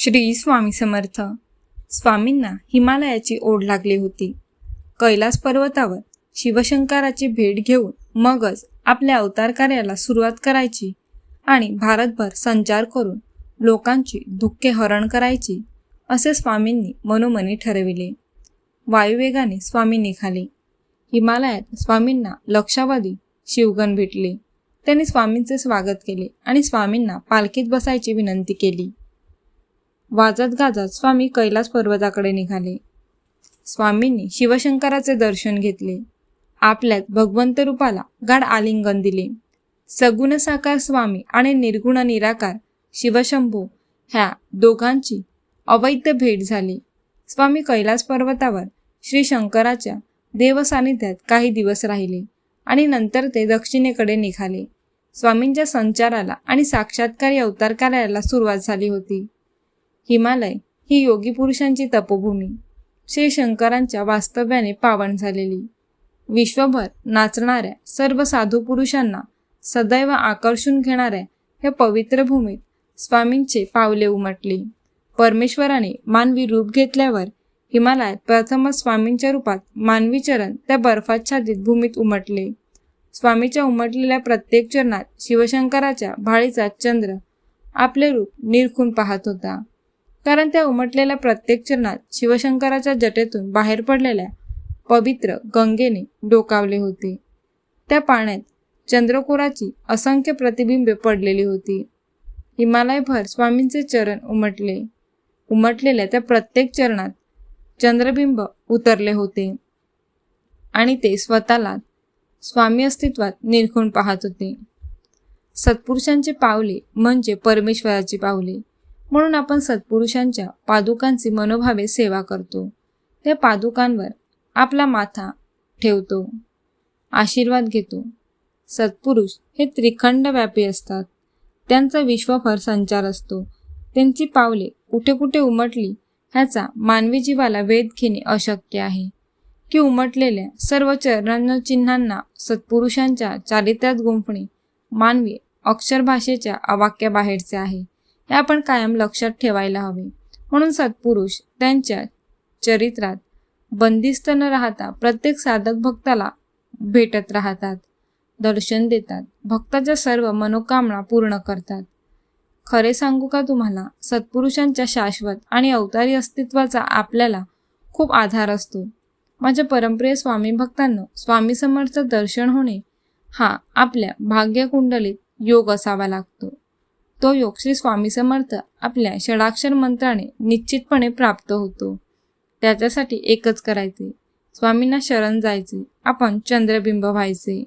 श्री स्वामी समर्थ. स्वामींना हिमालयाची ओढ लागली होती. कैलास पर्वतावर शिवशंकराची भेट घेऊन मगच आपल्या अवतार कार्याला सुरुवात करायची आणि भारतभर संचार करून लोकांची दुःखे हरण करायची असे स्वामींनी मनोमनी ठरविले. वायुवेगाने स्वामी निघाले. हिमालयात स्वामींना लक्षावधी शिवगण भेटले. त्यांनी स्वामींचे स्वागत केले आणि स्वामींना पालखीत बसायची विनंती केली. वाजत गाजत स्वामी कैलास पर्वताकडे निघाले. स्वामींनी शिवशंकराचे दर्शन घेतले. आपल्यात भगवंत रूपाला गाढ आलिंगन दिले. सगुण साकार स्वामी आणि निर्गुण निराकार शिवशंभू ह्या दोघांची अवैध भेट झाली. स्वामी कैलास पर्वतावर श्री शंकराच्या देवसान्निध्यात काही दिवस राहिले आणि नंतर ते दक्षिणेकडे निघाले. स्वामींच्या संचाराला आणि साक्षात्कारी अवतार कार्याला सुरुवात झाली होती. हिमालय ही योगी पुरुषांची तपोभूमी. श्री शंकरांच्या वास्तव्याने पावन झालेली. विश्वभर नाचणाऱ्या सर्व साधू पुरुषांना सदैव आकर्षून घेणाऱ्या ह्या पवित्र भूमीत स्वामींचे पावले उमटले. परमेश्वराने मानवी रूप घेतल्यावर हिमालयात प्रथमच स्वामींच्या रूपात मानवी चरण त्या बर्फाच्छादित भूमीत उमटले. स्वामीच्या उमटलेल्या प्रत्येक चरणात शिवशंकराच्या भाळीचा चंद्र आपले रूप निरखून पाहत होता. कारण त्या उमटलेल्या प्रत्येक चरणात शिवशंकराच्या जटेतून बाहेर पडलेल्या पवित्र गंगेने डोकावले होते. त्या पाण्यात चंद्रकोराची असंख्य प्रतिबिंबे पडलेली होती. हिमालयभर स्वामींचे चरण उमटले. उमटलेल्या त्या प्रत्येक चरणात चंद्रबिंब उतरले होते. आणि ते स्वतःला स्वामी अस्तित्वात निरखून पाहत होते. सत्पुरुषांचे पावले म्हणजे परमेश्वराची पावले. म्हणून आपण सत्पुरुषांच्या पादुकांची मनोभावे सेवा करतो. त्या पादुकांवर आपला माथा ठेवतो. आशीर्वाद घेतो. सत्पुरुष हे त्रिखंडव्यापी असतात. त्यांचा विश्वभर संचार असतो. त्यांची पावले कुठे कुठे उमटली ह्याचा मानवी जीवाला वेध घेणे अशक्य आहे. की उमटलेल्या सर्व चरणचिन्हांना सत्पुरुषांच्या चारित्र्यात गुंफणे मानवी अक्षरभाषेच्या अवाक्याबाहेरचे आहे. हे आपण कायम लक्षात ठेवायला हवे. म्हणून सत्पुरुष त्यांच्या चरित्रात बंदिस्त न राहता प्रत्येक साधक भक्ताला भेटत राहतात. दर्शन देतात. भक्ताच्या सर्व मनोकामना पूर्ण करतात. खरे सांगू का तुम्हाला? सत्पुरुषांच्या शाश्वत आणि अवतारी अस्तित्वाचा आपल्याला खूप आधार असतो. माझ्या परंपरे स्वामी भक्तांनो स्वामी समर्थ दर्शन होणे हा आपल्या भाग्यकुंडलीत योग असावा लागतो. तो योग श्री स्वामी समर्थ आपल्या षडाक्षर मंत्राने निश्चितपणे प्राप्त होतो. त्याच्यासाठी एकच करायचे. स्वामींना शरण जायचे. आपण चंद्रबिंब व्हायचे.